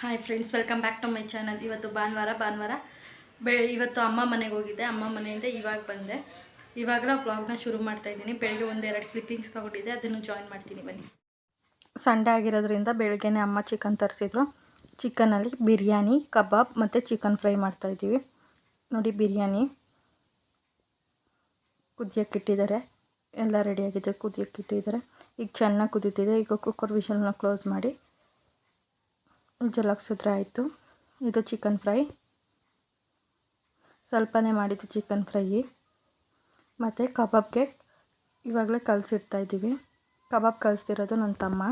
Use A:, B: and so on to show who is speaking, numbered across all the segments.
A: Hi friends welcome back to my channel ಇವತ್ತು ಭಾನುವಾರ ಭಾನುವಾರ ಬೆ, ಇವತ್ತು ಅಮ್ಮ ಮನೆಗೆ ಹೋಗಿದ್ದೆ. ಅಮ್ಮ ಮನೆಯಿಂದ ಇವಾಗ ಬಂದೆ. ಇವಾಗ ಬ್ಲಾಗ್ನ ಶುರು ಮಾಡ್ತಾ ಇದ್ದೀನಿ. ಬೆಳಗ್ಗೆ ಒಂದೆರಡು ಕ್ಲಿಪ್ಪಿಂಗ್ಸ್ ತೊಗೊಂಡಿದ್ದೆ. ಅದನ್ನು ಜಾಯಿನ್ ಮಾಡ್ತೀನಿ. ಬನ್ನಿ. ಸಂಡೇ ಆಗಿರೋದ್ರಿಂದ ಬೆಳಗ್ಗೆನೇ ಅಮ್ಮ ಚಿಕನ್ ತರಿಸಿದ್ರು. ಚಿಕನಲ್ಲಿ ಬಿರಿಯಾನಿ, ಕಬಾಬ್ ಮತ್ತು ಚಿಕನ್ ಫ್ರೈ ಮಾಡ್ತಾಯಿದ್ದೀವಿ ನೋಡಿ ಬಿರಿಯಾನಿ. ಕುದಿಯೋಕ್ಕಿಟ್ಟಿದ್ದಾರೆ ಎಲ್ಲ ರೆಡಿಯಾಗಿದೆ ಕುದಿಯೋಕ್ಕಿಟ್ಟಿದ್ದಾರೆ ಈಗ ಚೆನ್ನಾಗಿ ಕುದೀತಿದೆ. ಈಗ ಕುಕ್ಕರ್ ವಿಷಲ್ನ ಕ್ಲೋಸ್ ಮಾಡಿ. ಜಲಕ್ಸಿದ್ರೆ ಆಯಿತು. ಇದು ಚಿಕನ್ ಫ್ರೈ ಸ್ವಲ್ಪನೇ ಮಾಡಿದ್ದು ಚಿಕನ್ ಫ್ರೈ ಮತ್ತು ಕಬಾಬ್ಗೆ ಇವಾಗಲೇ ಕಲಸಿಡ್ತಾ ಇದ್ದೀವಿ. ಕಬಾಬ್ ಕಲಿಸ್ತಿರೋದು ನನ್ನ ತಮ್ಮ.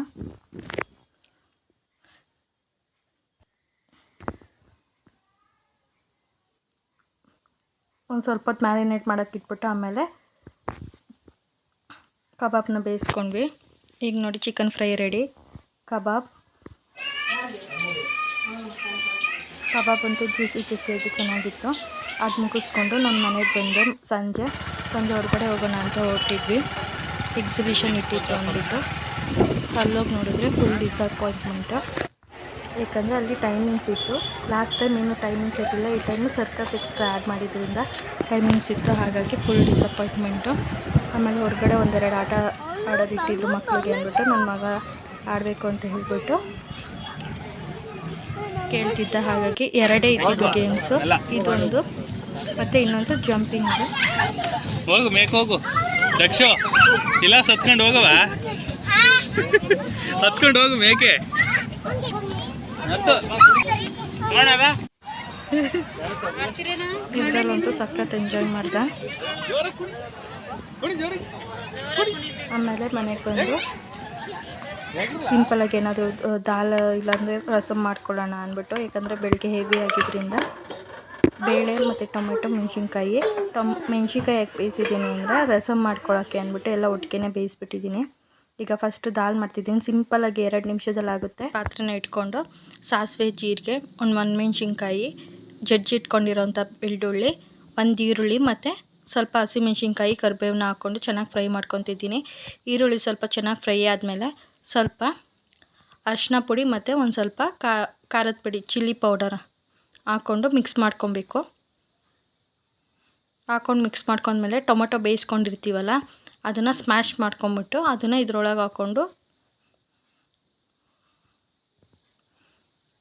A: ಒಂದು ಸ್ವಲ್ಪ ಹೊತ್ತು ಮ್ಯಾರಿನೇಟ್ ಮಾಡೋಕ್ಕೆ ಇಟ್ಬಿಟ್ಟು ಆಮೇಲೆ ಕಬಾಬ್ನ ಬೇಯಿಸ್ಕೊಂಡ್ವಿ. ಈಗ ನೋಡಿ chicken fry ready kebab. Kebab ಅಂತೂ ಜ್ಯೂಸಿ ಜ್ಯೂಸಿಯಾಗಿ ಚೆನ್ನಾಗಿತ್ತು. ಅದು ಮುಗಿಸ್ಕೊಂಡು ನನ್ನ ಮನೆಗೆ ಬಂದೆ. ಸಂಜೆ ಸಂಜೆ ಹೊರಗಡೆ ಹೋಗೋಣ ಅಂತ ಹೊರಟಿದ್ವಿ. ಎಕ್ಸಿಬಿಷನ್ ಇಟ್ಟಿತ್ತು ಅಂದ್ಬಿಟ್ಟು. ಅಲ್ಲೋಗಿ ನೋಡಿದ್ರೆ ಫುಲ್ ಡಿಸಪಾಯಿಂಟ್ಮೆಂಟು ಯಾಕಂದರೆ ಅಲ್ಲಿ ಟೈಮಿಂಗ್ಸ್ ಇತ್ತು. ಲಾಸ್ಟ್ ಟೈಮ್ ಏನು ಟೈಮಿಂಗ್ಸ್ ಇರಲಿಲ್ಲ. ಈ ಟೈಮು ಸರ್ಕಸ್ ಎಕ್ಸ್ಟ್ರಾ ಆ್ಯಡ್ ಮಾಡಿದ್ರಿಂದ ಟೈಮಿಂಗ್ಸ್ ಇತ್ತು. ಹಾಗಾಗಿ ಫುಲ್ ಡಿಸಪಾಯಿಂಟ್ಮೆಂಟು ಆಮೇಲೆ ಹೊರಗಡೆ ಒಂದೆರಡು ಆಟ ಆಡೋದಿಟ್ಟಿದ್ರು ಮಕ್ಕಳಿಗೆ ಅಂದ್ಬಿಟ್ಟು. ನನ್ನ ಮಗ ಆಡಬೇಕು ಅಂತ ಹೇಳ್ಬಿಟ್ಟು ಕೇಳ್ತಿದ್ದ ಹಾಗಾಗಿ ಎರಡೇ ಇದ್ದಿದ್ದು ಗೇಮ್ಸು ಇದೊಂದು ಮತ್ತು ಇನ್ನೊಂದು ಜಂಪಿಂಗ್
B: ಹೋಗು ಮೇಕ್ ಹೋಗು. ದಕ್ಷ ಇಲ್ಲ ಸತ್ಕೊಂಡು ಹೋಗವ ಹತ್ಕೊಂಡು ಹೋಗು ಮೇಕೆ.
A: ಇದರಲ್ಲಂತೂ ಸಖತ್ ಎಂಜಾಯ್ ಮಾಡ್ದೆ. ಆಮೇಲೆ ಮನೆಗೆ ಬಂದು ಸಿಂಪಲಾಗಿ ಏನಾದರೂ ದಾಲ್ ಇಲ್ಲಾಂದರೆ ರಸಮ್ ಮಾಡ್ಕೊಳ್ಳೋಣ ಅಂದ್ಬಿಟ್ಟು ಯಾಕಂದರೆ ಬೆಳಗ್ಗೆ ಹೆವಿ ಆಗಿದ್ದರಿಂದ ಬೇಳೆ ಮತ್ತು ಟೊಮೆಟೊ, ಮೆಣಸಿನ್ಕಾಯಿ. ಟೊಮ್, ಮೆಣಸಿನ್ಕಾಯಿ ಯಾಕೆ ಬೇಯಿಸಿದ್ದೀನಿ ಅಂದರೆ ರಸಮ್ ಮಾಡ್ಕೊಳ್ಳೋಕ್ಕೆ ಅಂದ್ಬಿಟ್ಟು ಎಲ್ಲ ಒಟ್ಟಿಗೆ ಬೇಯಿಸ್ಬಿಟ್ಟಿದ್ದೀನಿ. ಈಗ ಫಸ್ಟು ದಾಲ್ ಮಾಡ್ತಿದ್ದೀನಿ. ಸಿಂಪಲಾಗಿ ಎರಡು ನಿಮಿಷದಲ್ಲಿ ಆಗುತ್ತೆ. ಪಾತ್ರೆನ ಇಟ್ಕೊಂಡು ಸಾಸಿವೆ, ಜೀರಿಗೆ, ಒಂದು ಒಂದು ಮೆಣ್ಸಿನ್ಕಾಯಿ ಜಜ್ಜಿಟ್ಕೊಂಡಿರೋಂಥ ಬೆಳ್ಳುಳ್ಳಿ, ಒಂದು ಈರುಳ್ಳಿ ಮತ್ತು ಸ್ವಲ್ಪ ಹಸಿಮೆಣ್ಸಿನ್ಕಾಯಿ ಕರಿಬೇವನ್ನ ಹಾಕ್ಕೊಂಡು ಚೆನ್ನಾಗಿ ಫ್ರೈ ಮಾಡ್ಕೊತಿದ್ದೀನಿ. ಈರುಳ್ಳಿ ಸ್ವಲ್ಪ ಚೆನ್ನಾಗಿ ಫ್ರೈ ಆದಮೇಲೆ ಸ್ವಲ್ಪ ಅರಿಶಿನ ಪುಡಿ ಮತ್ತು ಒಂದು ಸ್ವಲ್ಪ ಖಾರದ ಪುಡಿ, ಚಿಲ್ಲಿ ಪೌಡರ್ ಹಾಕ್ಕೊಂಡು ಮಿಕ್ಸ್ ಮಾಡ್ಕೊಬೇಕು. ಹಾಕ್ಕೊಂಡು ಮಿಕ್ಸ್ ಮಾಡ್ಕೊಂಡ್ಮೇಲೆ ಟೊಮೊಟೊ ಬೇಯಿಸ್ಕೊಂಡಿರ್ತೀವಲ್ಲ, ಅದನ್ನು ಸ್ಮ್ಯಾಶ್ ಮಾಡ್ಕೊಂಬಿಟ್ಟು ಅದನ್ನು ಇದ್ರೊಳಗೆ ಹಾಕ್ಕೊಂಡು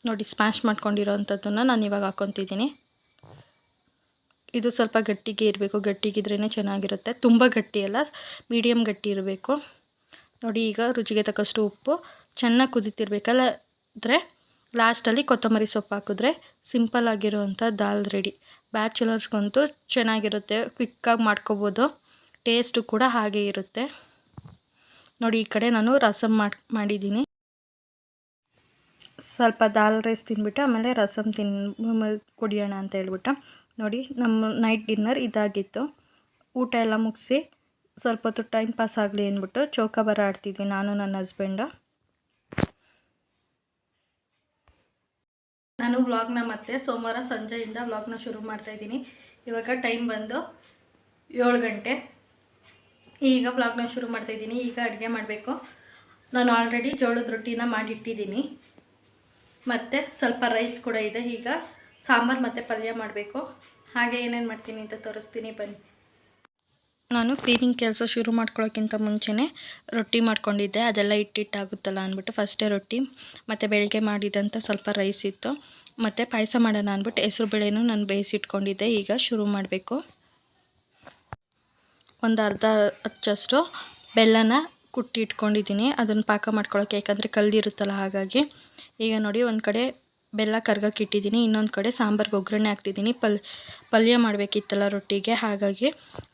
A: ನೋಡಿ ಸ್ಮ್ಯಾಶ್ ಮಾಡ್ಕೊಂಡಿರೋವಂಥದ್ದನ್ನು ನಾನು ಇವಾಗ ಹಾಕ್ಕೊತಿದ್ದೀನಿ ಇದು ಸ್ವಲ್ಪ ಗಟ್ಟಿಗೆ ಇರಬೇಕು ಗಟ್ಟಿಗಿದ್ರೇ ಚೆನ್ನಾಗಿರುತ್ತೆ. ತುಂಬ ಗಟ್ಟಿ ಅಲ್ಲ ಮೀಡಿಯಮ್ ಗಟ್ಟಿ ಇರಬೇಕು. ನೋಡಿ, ಈಗ ರುಚಿಗೆ ತಕ್ಕಷ್ಟು ಉಪ್ಪು. ಚೆನ್ನಾಗಿ ಕುದೀತಿರ್ಬೇಕಲ್ಲ? ಆದರೆ ಲಾಸ್ಟಲ್ಲಿ ಕೊತ್ತಂಬರಿ ಸೊಪ್ಪು ಹಾಕಿದ್ರೆ ಸಿಂಪಲ್ ಆಗಿರುವಂಥ ದಾಲ್ ರೆಡಿ. ಬ್ಯಾಚುಲರ್ಸ್ಗಂತೂ ಚೆನ್ನಾಗಿರುತ್ತೆ ಕ್ವಿಕ್ಕಾಗಿ ಮಾಡ್ಕೋಬೋದು. ಟೇಸ್ಟು ಕೂಡ ಹಾಗೆ ಇರುತ್ತೆ. ನೋಡಿ, ಈ ಕಡೆ ನಾನು ರಸಮ್ ಮಾಡಿ, ಮಾಡಿದ್ದೀನಿ. ಸ್ವಲ್ಪ ದಾಲ್ ರೈಸ್ ತಿನ್ಬಿಟ್ಟು, ಆಮೇಲೆ ರಸಮ್ ತಿನ್, ಕುಡಿಯೋಣ ಅಂತ ಹೇಳ್ಬಿಟ್ಟು. ನೋಡಿ, ನಮ್ಮ ನೈಟ್ ಡಿನ್ನರ್ ಇದಾಗಿತ್ತು. ಊಟ ಎಲ್ಲ ಮುಗಿಸಿ ಸ್ವಲ್ಪ ಹೊತ್ತು ಟೈಮ್ ಪಾಸ್ ಆಗಲಿ ಅಂದ್ಬಿಟ್ಟು ಚೌಕಾಬಾರ ಆಡ್ತಿದ್ವಿ, ನಾನು, ನನ್ನ ಹಸ್ಬೆಂಡು ನಾನು ವ್ಲಾಗ್ನ ಮತ್ತೆ ಸೋಮವಾರ ಸಂಜೆಯಿಂದ ವ್ಲಾಗ್ನ ಶುರು ಮಾಡ್ತಾ ಇದ್ದೀನಿ. ಇವಾಗ ಟೈಮ್ ಬಂದು ಏಳು ಗಂಟೆ. ಈಗ ವ್ಲಾಗ್ನ ಶುರು ಮಾಡ್ತಾ ಇದ್ದೀನಿ. ಈಗ ಅಡುಗೆ ಮಾಡಬೇಕು. ನಾನು ಆಲ್ರೆಡಿ ಜೋಳದ ರೊಟ್ಟಿನ ಮಾಡಿಟ್ಟಿದ್ದೀನಿ. ಮತ್ತು ಸ್ವಲ್ಪ ರೈಸ್ ಕೂಡ ಇದೆ. ಈಗ ಸಾಂಬಾರು ಮತ್ತು ಪಲ್ಯ ಮಾಡಬೇಕು. ಹಾಗೆ ಏನೇನು ಮಾಡ್ತೀನಿ ಅಂತ ತೋರಿಸ್ತೀನಿ, ಬನ್ನಿ. ನಾನು ಕ್ಲೀನಿಂಗ್ ಕೆಲಸ ಶುರು ಮಾಡ್ಕೊಳ್ಳೋಕ್ಕಿಂತ ಮುಂಚೆನೇ ರೊಟ್ಟಿ ಮಾಡ್ಕೊಂಡಿದ್ದೆ. ಅದೆಲ್ಲ ಇಟ್ಟಿಟ್ಟಾಗುತ್ತಲ್ಲ ಅಂದ್ಬಿಟ್ಟು ಫಸ್ಟೇ ರೊಟ್ಟಿ, ಮತ್ತು ಬೆಳಗ್ಗೆ ಮಾಡಿದಂಥ ಸ್ವಲ್ಪ ರೈಸ್ ಇತ್ತು. ಮತ್ತು ಪಾಯಸ ಮಾಡೋಣ ಅಂದ್ಬಿಟ್ಟು ಹೆಸರು ಬೇಳೆನೂ ನಾನು ಬೇಯಿಸಿಟ್ಕೊಂಡಿದ್ದೆ. ಈಗ ಶುರು ಮಾಡಬೇಕು. ಒಂದು ಅರ್ಧ ಹಚ್ಚಷ್ಟು ಬೆಲ್ಲನ ಕುಟ್ಟಿ ಇಟ್ಕೊಂಡಿದ್ದೀನಿ. ಅದನ್ನು ಪಾಕ ಮಾಡ್ಕೊಳ್ಳೋಕೆ ಯಾಕಂದರೆ ಕಲ್ದಿರುತ್ತಲ್ಲ ಹಾಗಾಗಿ. ಈಗ ನೋಡಿ ಒಂದು ಕಡೆ ಬೆಲ್ಲ ಕರ್ಗಕ್ಕೆ ಇಟ್ಟಿದ್ದೀನಿ ಇನ್ನೊಂದು ಕಡೆ ಸಾಂಬಾರ್ಗೆ ಒಗ್ಗರಣೆ ಹಾಕ್ತಿದ್ದೀನಿ. ಪಲ್, ಪಲ್ಯ ಮಾಡಬೇಕಿತ್ತಲ್ಲ ರೊಟ್ಟಿಗೆ, ಹಾಗಾಗಿ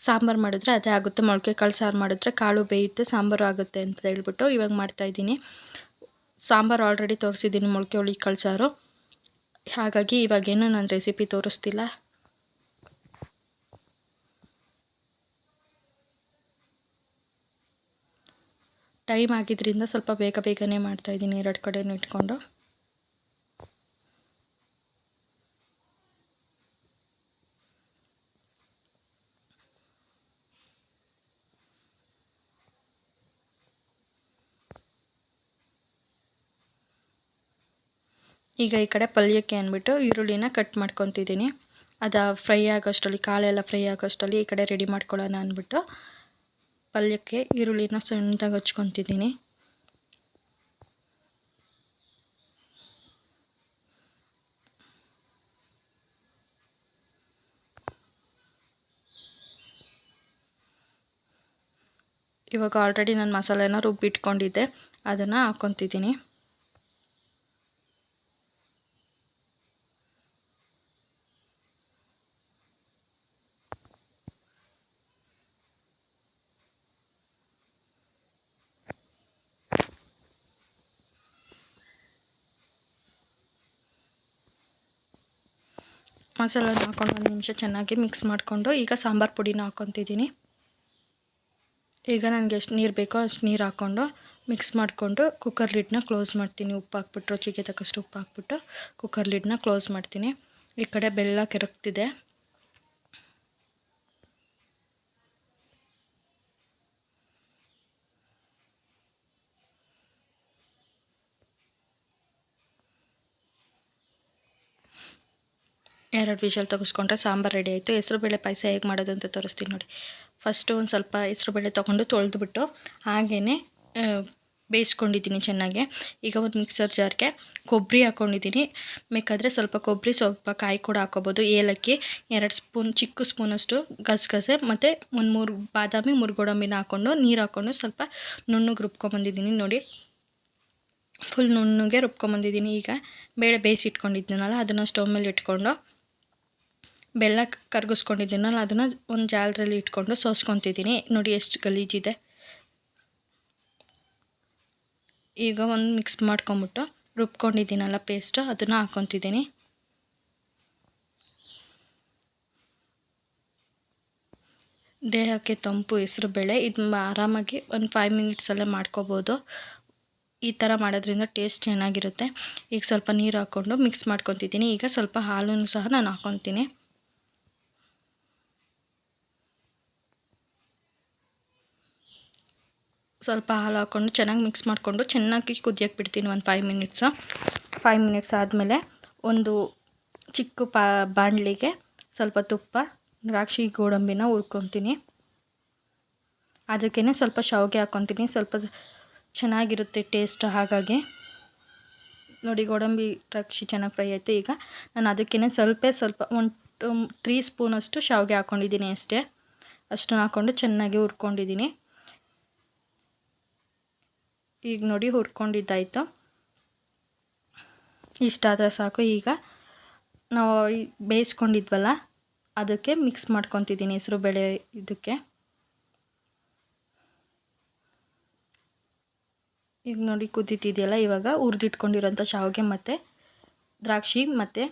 A: ಸಾಂಬಾರು ಮಾಡಿದ್ರೆ ಅದೇ ಆಗುತ್ತೆ. ಮೊಳಕೆ ಕಾಳು ಸಾರು ಮಾಡಿದ್ರೆ ಕಾಳು ಬೇಯುತ್ತೆ ಸಾಂಬಾರು ಆಗುತ್ತೆ ಅಂತ ಹೇಳ್ಬಿಟ್ಟು ಇವಾಗ ಮಾಡ್ತಾಯಿದ್ದೀನಿ ಸಾಂಬಾರು ಆಲ್ರೆಡಿ ತೋರಿಸಿದ್ದೀನಿ, ಮೊಳಕೆ ಹುಳಿ ಕಾಳು ಸಾರು. ಹಾಗಾಗಿ ಇವಾಗೇನು ನಾನು ರೆಸಿಪಿ ತೋರಿಸ್ತಿಲ್ಲ. ಟೈಮ್ ಆಗಿದ್ದರಿಂದ ಸ್ವಲ್ಪ ಬೇಗ ಬೇಗನೆ ಮಾಡ್ತಾಯಿದ್ದೀನಿ ಎರಡು ಕಡೆನೂ ಇಟ್ಕೊಂಡು. ಈಗ ಈ ಕಡೆ ಪಲ್ಯಕ್ಕೆ ಅಂದ್ಬಿಟ್ಟು ಈರುಳ್ಳಿನ ಕಟ್ ಮಾಡ್ಕೊತಿದ್ದೀನಿ. ಅದು ಫ್ರೈ ಆಗೋಷ್ಟರಲ್ಲಿ ಕಾಳೆಲ್ಲ ಫ್ರೈ ಆಗೋಷ್ಟರಲ್ಲಿ ಈ ಕಡೆ ರೆಡಿ ಮಾಡ್ಕೊಳ್ಳೋಣ ಅಂದ್ಬಿಟ್ಟು ಪಲ್ಯಕ್ಕೆ ಈರುಳ್ಳಿನ ಸಣ್ಣದಾಗಿ ಹಚ್ಕೊತಿದ್ದೀನಿ. ಇವಾಗ ಆಲ್ರೆಡಿ ನಾನು ಮಸಾಲೆನ ರುಬ್ಬಿಟ್ಕೊಂಡಿದ್ದೆ. ಅದನ್ನು ಹಾಕ್ಕೊತಿದ್ದೀನಿ. ಮಸಾಲನ ಹಾಕೊಂಡು ಒಂದು ನಿಮಿಷ ಚೆನ್ನಾಗಿ ಮಿಕ್ಸ್ ಮಾಡಿಕೊಂಡು ಈಗ ಸಾಂಬಾರು ಪುಡಿನ ಹಾಕ್ಕೊತಿದ್ದೀನಿ ಈಗ ನನಗೆ ಎಷ್ಟು ನೀರು ಬೇಕೋ ಅಷ್ಟು ನೀರು ಹಾಕ್ಕೊಂಡು ಮಿಕ್ಸ್ ಮಾಡಿಕೊಂಡು ಕುಕ್ಕರ್ ಲಿಡ್ನ ಕ್ಲೋಸ್ ಮಾಡ್ತೀನಿ. ಉಪ್ಪು ಹಾಕ್ಬಿಟ್ಟು ರುಚಿಗೆ ತಕ್ಕಷ್ಟು ಉಪ್ಪು ಹಾಕ್ಬಿಟ್ಟು ಕುಕ್ಕರ್ ಲಿಡ್ನ ಕ್ಲೋಸ್ ಮಾಡ್ತೀನಿ. ಈ ಕಡೆ ಬೆಲ್ಲ ಕೆರಗ್ತಿದೆ. ಎರಡು ವಿಷಲ್ ತೆಗೆಸ್ಕೊಂಡ್ರೆ ಸಾಂಬಾರು ರೆಡಿ ಆಯಿತು. ಹೆಸ್ರುಬೇಳೆ ಪಾಯಸ ಹೇಗೆ ಮಾಡೋದು ಅಂತ ತೋರಿಸ್ತೀನಿ ನೋಡಿ. ಫಸ್ಟು ಒಂದು ಸ್ವಲ್ಪ ಹೆಸ್ರುಬೇಳೆ ತೊಗೊಂಡು ತೊಳೆದುಬಿಟ್ಟು ಹಾಗೆಯೇ ಬೇಯಿಸ್ಕೊಂಡಿದ್ದೀನಿ ಚೆನ್ನಾಗಿ. ಈಗ ಒಂದು ಮಿಕ್ಸರ್ ಜಾರ್ಗೆ ಕೊಬ್ಬರಿ ಹಾಕ್ಕೊಂಡಿದ್ದೀನಿ ಬೇಕಾದರೆ ಸ್ವಲ್ಪ ಕೊಬ್ಬರಿ ಸ್ವಲ್ಪ ಕಾಯಿ ಕೂಡ ಹಾಕ್ಕೊಬೋದು ಏಲಕ್ಕಿ, ಎರಡು ಸ್ಪೂನ್, ಚಿಕ್ಕ ಸ್ಪೂನಷ್ಟು ಗಸಗಸೆ ಮತ್ತು ಒಂದು ಮೂರು ಬಾದಾಮಿ, ಮೂರು ಗೋಡಂಬಿನ ಹಾಕ್ಕೊಂಡು ನೀರು ಹಾಕ್ಕೊಂಡು ಸ್ವಲ್ಪ ನುಣ್ಣಗೆ ರುಬ್ಕೊಂಬಂದಿದ್ದೀನಿ ನೋಡಿ. ಫುಲ್ ನುಣ್ಣಗೆ ರುಬ್ಕೊಂಬಂದಿದ್ದೀನಿ. ಈಗ ಬೇಳೆ ಬೇಯಿಸಿಟ್ಕೊಂಡಿದ್ದೀನಲ್ಲ ಅದನ್ನು ಸ್ಟವ್ ಮೇಲೆ ಇಟ್ಕೊಂಡು ಬೆಲ್ಲ ಕರ್ಗಿಸ್ಕೊಂಡಿದ್ದೀನಲ್ಲ, ಅದನ್ನು ಒಂದು ಜಾಲರಲ್ಲಿ ಇಟ್ಕೊಂಡು ಸೋಸ್ಕೊತಿದ್ದೀನಿ. ನೋಡಿ ಎಷ್ಟು ಗಲೀಜಿದೆ ಈಗ ಒಂದು ಮಿಕ್ಸ್ ಮಾಡ್ಕೊಂಬಿಟ್ಟು ರುಬ್ಕೊಂಡಿದ್ದೀನಲ್ಲ ಪೇಸ್ಟು ಅದನ್ನು ಹಾಕ್ಕೊತಿದ್ದೀನಿ ದೇಹಕ್ಕೆ ತಂಪು, ಹೆಸರು, ಬೇಳೆ, ಇದು ಆರಾಮಾಗಿ ಒಂದು ಫೈವ್ ಮಿನಿಟ್ಸಲ್ಲೇ ಮಾಡ್ಕೋಬೋದು. ಈ ಥರ ಮಾಡೋದ್ರಿಂದ ಟೇಸ್ಟ್ ಚೆನ್ನಾಗಿರುತ್ತೆ. ಈಗ ಸ್ವಲ್ಪ ನೀರು ಹಾಕ್ಕೊಂಡು ಮಿಕ್ಸ್ ಮಾಡ್ಕೊತಿದ್ದೀನಿ. ಈಗ ಸ್ವಲ್ಪ ಹಾಲನ್ನು ಸಹ ನಾನು ಹಾಕ್ಕೊತೀನಿ ಸ್ವಲ್ಪ ಹಾಲು ಹಾಕ್ಕೊಂಡು ಚೆನ್ನಾಗಿ ಮಿಕ್ಸ್ ಮಾಡಿಕೊಂಡು ಚೆನ್ನಾಗಿ ಕುದಿಯೋಕ್ಕೆ ಬಿಡ್ತೀನಿ ಒಂದು ಫೈವ್ ಮಿನಿಟ್ಸು ಫೈವ್ ಮಿನಿಟ್ಸ್ ಆದಮೇಲೆ ಒಂದು ಚಿಕ್ಕ ಪಾ ಸ್ವಲ್ಪ ತುಪ್ಪ, ದ್ರಾಕ್ಷಿ, ಗೋಡಂಬಿನ ಹುರ್ಕೊತೀನಿ. ಅದಕ್ಕೇ ಸ್ವಲ್ಪ ಶಾವಿಗೆ ಹಾಕ್ಕೊತೀನಿ ಸ್ವಲ್ಪ ಚೆನ್ನಾಗಿರುತ್ತೆ ಟೇಸ್ಟ್ ಹಾಗಾಗಿ. ನೋಡಿ ಗೋಡಂಬಿ, ದ್ರಾಕ್ಷಿ ಚೆನ್ನಾಗಿ ಫ್ರೈ ಆಯಿತು. ಈಗ ನಾನು ಅದಕ್ಕೇ ಸ್ವಲ್ಪ ಸ್ವಲ್ಪ ಒಂದು ತ್ರೀ ಸ್ಪೂನಷ್ಟು ಶಾವಿಗೆ ಹಾಕ್ಕೊಂಡಿದ್ದೀನಿ ಅಷ್ಟೇ. ಅಷ್ಟನ್ನು ಹಾಕ್ಕೊಂಡು ಚೆನ್ನಾಗಿ ಹುರ್ಕೊಂಡಿದ್ದೀನಿ. ಈಗ ನೋಡಿ ಹುರ್ಕೊಂಡಿದ್ದಾಯಿತು. ಇಷ್ಟಾದರೆ ಸಾಕು. ಈಗ ನಾವು ಬೇಯಿಸ್ಕೊಂಡಿದ್ವಲ್ಲ, ಅದಕ್ಕೆ ಮಿಕ್ಸ್ ಮಾಡ್ಕೊತಿದ್ದೀನಿ ಹೆಸರು ಬೇಳೆ ಇದಕ್ಕೆ. ಈಗ ನೋಡಿ ಕುದೀತಿದೆಯಲ್ಲ, ಇವಾಗ ಹುರಿದಿಟ್ಕೊಂಡಿರೋಂಥ ಶಾವಿಗೆ ಮತ್ತು ದ್ರಾಕ್ಷಿ ಮತ್ತು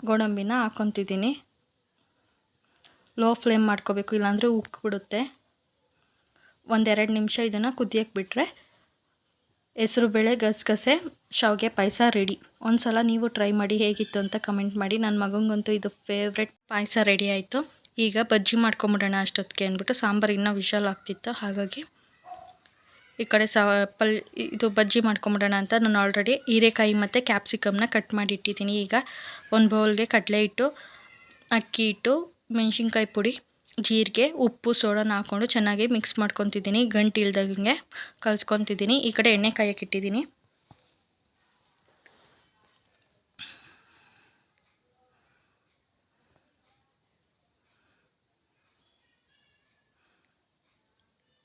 A: ಗೋಡಂಬಿನ ಹಾಕ್ಕೊತಿದ್ದೀನಿ ಲೋ ಫ್ಲೇಮ್ ಮಾಡ್ಕೋಬೇಕು, ಇಲ್ಲಾಂದರೆ ಉಕ್ಕಿಬಿಡುತ್ತೆ ಒಂದೆರಡು ನಿಮಿಷ ಇದನ್ನು ಕುದಿಯಕ್ಕೆ ಬಿಟ್ಟರೆ ಹೆಸರುಬೇಳೆ ಗಸಗಸೆ, ಶಾವಿಗೆ ಪಾಯಸ ರೆಡಿ ಒಂದು ಸಲ ನೀವು ಟ್ರೈ ಮಾಡಿ ಹೇಗಿತ್ತು ಅಂತ ಕಮೆಂಟ್ ಮಾಡಿ. ನನ್ನ ಮಗಂಗಂತೂ ಇದು ಫೇವ್ರೆಟ್ ಪಾಯಸ ರೆಡಿ ಆಯಿತು. ಈಗ ಬಜ್ಜಿ ಮಾಡ್ಕೊಂಬಿಡೋಣ ಅಷ್ಟೊತ್ತಿಗೆ ಅಂದ್ಬಿಟ್ಟು ಸಾಂಬಾರು ಇನ್ನೂ ವಿಶಾಲ್ ಆಗ್ತಿತ್ತು. ಹಾಗಾಗಿ ಈ ಕಡೆ ಸಾ ಇದು ಬಜ್ಜಿ ಮಾಡ್ಕೊಂಬಿಡೋಣ ಅಂತ ನಾನು ಆಲ್ರೆಡಿ ಹೀರೆಕಾಯಿ ಮತ್ತು ಕ್ಯಾಪ್ಸಿಕಮ್ನ ಕಟ್ ಮಾಡಿ ಇಟ್ಟಿದ್ದೀನಿ. ಈಗ ಒಂದು ಬೌಲ್ಗೆ ಕಡಲೆ ಹಿಟ್ಟು, ಅಕ್ಕಿ ಹಿಟ್ಟು, ಮೆಣಸಿನ್ಕಾಯಿ ಪುಡಿ ಜೀರಿಗೆ, ಉಪ್ಪು, ಸೋಡಾನ ಹಾಕ್ಕೊಂಡು ಚೆನ್ನಾಗಿ ಮಿಕ್ಸ್ ಮಾಡ್ಕೊತಿದ್ದೀನಿ. ಗಂಟು ಇಲ್ದಂಗೆ ಕಲ್ಸ್ಕೊತಿದ್ದೀನಿ. ಈ ಕಡೆ ಎಣ್ಣೆ ಕಾಯಕ್ಕೆ ಇಟ್ಟಿದ್ದೀನಿ.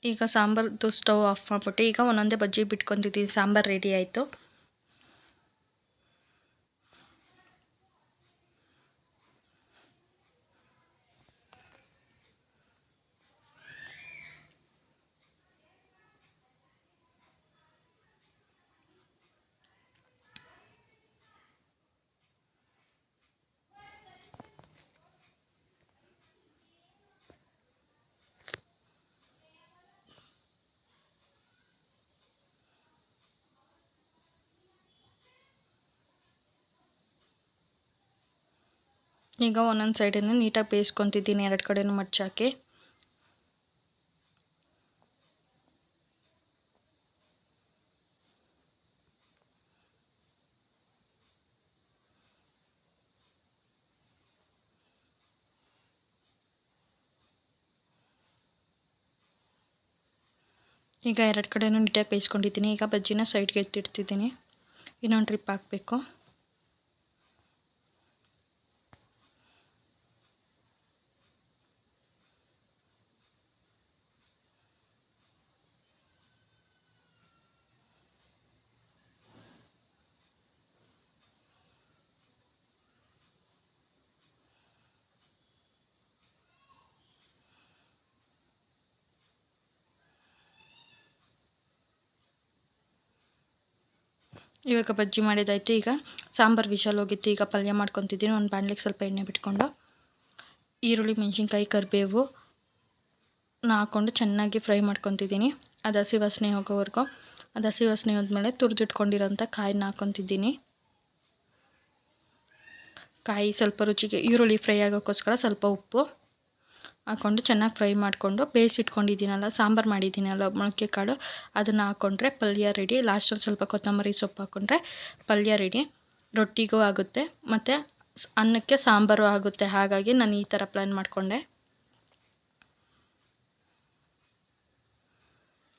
A: ಈಗ ಸಾಂಬಾರ್ದು ಸ್ಟವ್ ಆಫ್ ಮಾಡಿಬಿಟ್ಟು ಈಗ ಒಂದೊಂದೇ ಬಜ್ಜಿ ಬಿಟ್ಕೊತಿದ್ದೀನಿ. ಸಾಂಬಾರು ರೆಡಿ ಆಯಿತು. ಈಗ ಒಂದೊಂದು ಸೈಡನ್ನು ನೀಟಾಗಿ ಬೇಯಿಸ್ಕೊತಿದ್ದೀನಿ, ಎರಡು ಕಡೆನೂ ಮಚ್ಚಾಕಿ ಈಗ ಎರಡು ಕಡೆನೂ ನೀಟಾಗಿ ಬೇಯಿಸ್ಕೊಂಡಿದ್ದೀನಿ, ಈಗ ಬಜ್ಜಿನ ಸೈಡ್ಗೆ ಎತ್ತಿಡ್ತಿದ್ದೀನಿ. ಇನ್ನೊಂದು ಟ್ರಿಪ್ ಹಾಕಬೇಕು. ಇವಾಗ ಬಜ್ಜಿ ಮಾಡಿದಾಯ್ತು ಈಗ. ಸಾಂಬಾರು ವಿಶಾಲ್ ಹೋಗಿತ್ತು, ಈಗ ಪಲ್ಯ ಮಾಡ್ಕೊತಿದ್ದೀನಿ. ಒಂದು ಬಾಣಲಿಗೆ ಸ್ವಲ್ಪ ಎಣ್ಣೆ ಬಿಟ್ಕೊಂಡು. ಈರುಳ್ಳಿ, ಮೆಣಸಿನ್ಕಾಯಿ, ಕರಿಬೇವು ಹಾಕ್ಕೊಂಡು ಚೆನ್ನಾಗಿ ಫ್ರೈ ಮಾಡ್ಕೊತಿದ್ದೀನಿ. ಅದು ಹಸಿ ವಾಸನೆ ಹೋಗೋವರೆಗೂ. ಅದು ಹಸಿ ವಾಸನೆ ಹೋದ್ಮೇಲೆ ತುರಿದಿಟ್ಕೊಂಡಿರೋಂಥ ಕಾಯಿನ ಹಾಕ್ಕೊತಿದ್ದೀನಿ ಕಾಯಿ ಸ್ವಲ್ಪ ರುಚಿಗೆ, ಈರುಳ್ಳಿ ಫ್ರೈ ಆಗೋಕ್ಕೋಸ್ಕರ ಸ್ವಲ್ಪ ಉಪ್ಪು. ಹಾಕ್ಕೊಂಡು ಚೆನ್ನಾಗಿ ಫ್ರೈ ಮಾಡಿಕೊಂಡು ಬೇಯಿಸಿಟ್ಕೊಂಡಿದ್ದೀನಲ್ಲ ಸಾಂಬಾರು ಮಾಡಿದ್ದೀನಲ್ಲ ಮೊಳಕೆ ಕಾಳು, ಅದನ್ನು ಹಾಕ್ಕೊಂಡ್ರೆ ಪಲ್ಯ ರೆಡಿ ಲಾಸ್ಟಲ್ಲಿ ಸ್ವಲ್ಪ ಕೊತ್ತಂಬರಿ ಸೊಪ್ಪು ಹಾಕ್ಕೊಂಡ್ರೆ ಪಲ್ಯ ರೆಡಿ ರೊಟ್ಟಿಗೂ ಆಗುತ್ತೆ. ಮತ್ತು ಅನ್ನಕ್ಕೆ ಸಾಂಬಾರು ಆಗುತ್ತೆ. ಹಾಗಾಗಿ ನಾನು ಈ ಥರ ಪ್ಲ್ಯಾನ್ ಮಾಡಿಕೊಂಡೆ.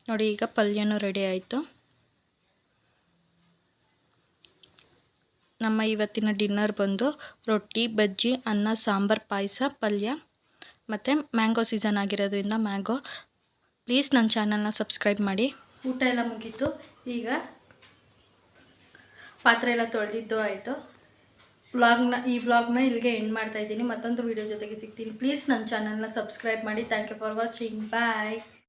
A: ನೋಡಿ, ಈಗ ಪಲ್ಯನೂ ರೆಡಿ ಆಯಿತು. ನಮ್ಮ ಇವತ್ತಿನ ಡಿನ್ನರ್ ಬಂದು ರೊಟ್ಟಿ, ಬಜ್ಜಿ, ಅನ್ನ, ಸಾಂಬಾರು, ಪಾಯಸ, ಪಲ್ಯ. ಮತ್ತು ಮ್ಯಾಂಗೋ ಸೀಸನ್ ಆಗಿರೋದ್ರಿಂದ ಮ್ಯಾಂಗೋ. ಪ್ಲೀಸ್ ನನ್ನ ಚಾನಲ್ನ ಸಬ್ಸ್ಕ್ರೈಬ್ ಮಾಡಿ. ಊಟ ಎಲ್ಲ ಮುಗೀತು. ಈಗ ಪಾತ್ರೆ ಎಲ್ಲ ತೊಳೆದಿದ್ದು ಆಯಿತು. ವ್ಲಾಗ್ನ, ಈ ವ್ಲಾಗ್ನ ಇಲ್ಲಿಗೆ ಎಂಡ್ ಮಾಡ್ತಾ ಇದ್ದೀನಿ. ಮತ್ತೊಂದು ವೀಡಿಯೋ ಜೊತೆಗೆ ಸಿಗ್ತೀನಿ. ಪ್ಲೀಸ್ ನನ್ನ ಚಾನಲ್ನ ಸಬ್ಸ್ಕ್ರೈಬ್ ಮಾಡಿ. Thank you for watching bye